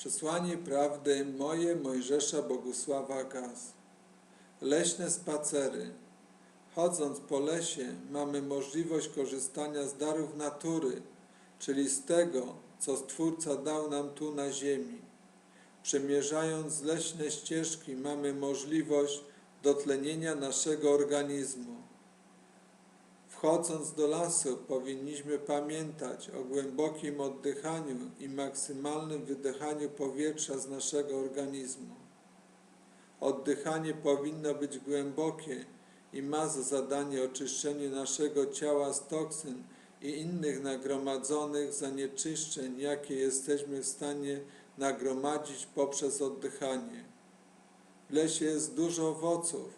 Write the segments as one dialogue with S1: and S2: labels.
S1: Przesłanie prawdy moje Mojżesza Bogusława Gaz. Leśne spacery. Chodząc po lesie mamy możliwość korzystania z darów natury, czyli z tego, co Stwórca dał nam tu na ziemi. Przemierzając leśne ścieżki mamy możliwość dotlenienia naszego organizmu. Wchodząc do lasu powinniśmy pamiętać o głębokim oddychaniu i maksymalnym wydychaniu powietrza z naszego organizmu. Oddychanie powinno być głębokie i ma za zadanie oczyszczenie naszego ciała z toksyn i innych nagromadzonych zanieczyszczeń, jakie jesteśmy w stanie nagromadzić poprzez oddychanie. W lesie jest dużo owoców,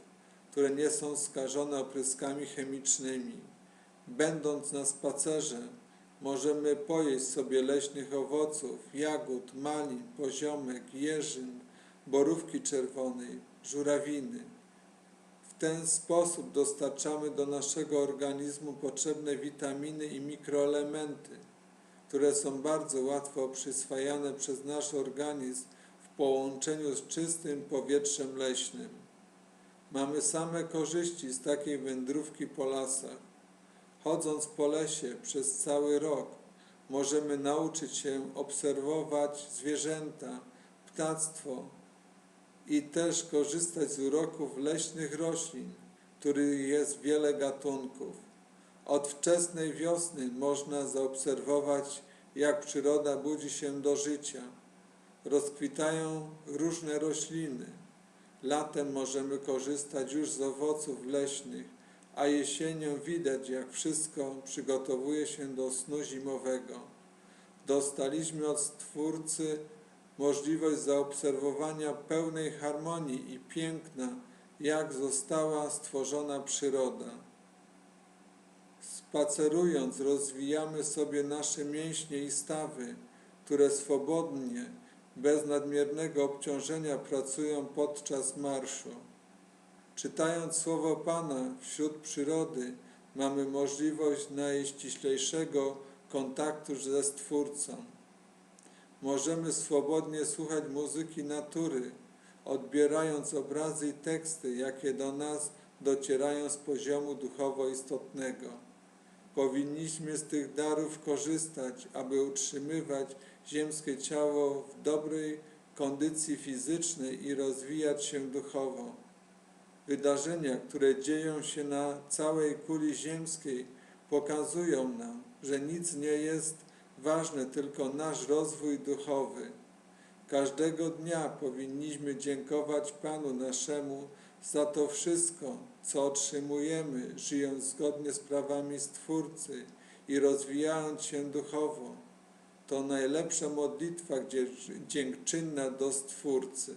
S1: które nie są skażone opryskami chemicznymi. Będąc na spacerze, możemy pojeść sobie leśnych owoców, jagód, malin, poziomek, jeżyn, borówki czerwonej, żurawiny. W ten sposób dostarczamy do naszego organizmu potrzebne witaminy i mikroelementy, które są bardzo łatwo przyswajane przez nasz organizm w połączeniu z czystym powietrzem leśnym. Mamy same korzyści z takiej wędrówki po lasach. Chodząc po lesie przez cały rok, możemy nauczyć się obserwować zwierzęta, ptactwo i też korzystać z uroków leśnych roślin, których jest wiele gatunków. Od wczesnej wiosny można zaobserwować, jak przyroda budzi się do życia. Rozkwitają różne rośliny. Latem możemy korzystać już z owoców leśnych, a jesienią widać, jak wszystko przygotowuje się do snu zimowego. Dostaliśmy od Stwórcy możliwość zaobserwowania pełnej harmonii i piękna, jak została stworzona przyroda. Spacerując, rozwijamy sobie nasze mięśnie i stawy, które swobodnie, bez nadmiernego obciążenia pracują podczas marszu. Czytając słowo Pana wśród przyrody, mamy możliwość najściślejszego kontaktu ze Stwórcą. Możemy swobodnie słuchać muzyki natury, odbierając obrazy i teksty, jakie do nas docierają z poziomu duchowo istotnego. Powinniśmy z tych darów korzystać, aby utrzymywać ziemskie ciało w dobrej kondycji fizycznej i rozwijać się duchowo. Wydarzenia, które dzieją się na całej kuli ziemskiej, pokazują nam, że nic nie jest ważne, tylko nasz rozwój duchowy. Każdego dnia powinniśmy dziękować Panu naszemu za to wszystko, co otrzymujemy, żyjąc zgodnie z prawami Stwórcy i rozwijając się duchowo. To najlepsza modlitwa dziękczynna do Stwórcy.